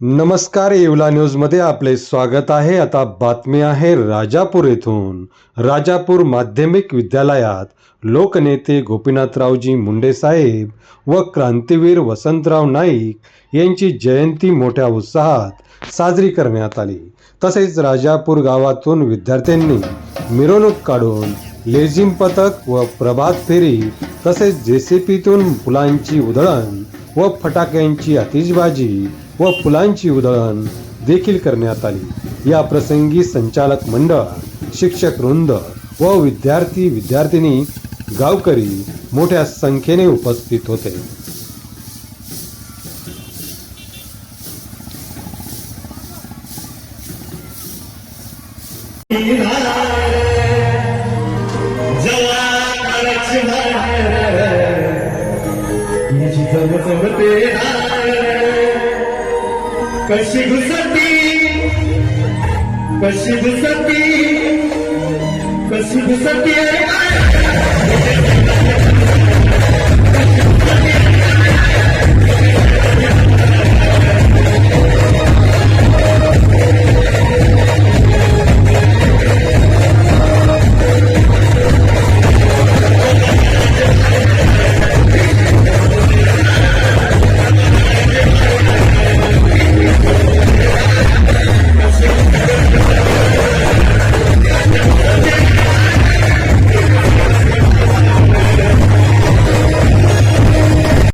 नमस्कार येवला न्यूजमध्ये आपले स्वागत आहे. आता बातमी आहे राजापूर येथून. राजापूर माध्यमिक विद्यालयात लोकनेते गोपीनाथरावजी मुंडे साहेब व क्रांतीवीर वसंतराव नाईक यांची जयंती मोठ्या उत्साहात साजरी करण्यात आली. तसेच राजापूर गावातून विद्यार्थ्यांनी मिरवणूक काढून लेझिम पथक व प्रभात फेरी तसेच जेसीपीतून फुलांची उधळण व फटाक्यांची आतिषबाजी व फुलांची उधळण देखील करण्यात आली. या प्रसंगी संचालक मंडळ शिक्षक वृंद व विद्यार्थी विद्यार्थिनी गावकरी मोठ्या संख्येने उपस्थित होते. कशी घुसती? कशी घुसती? कशी घुसती?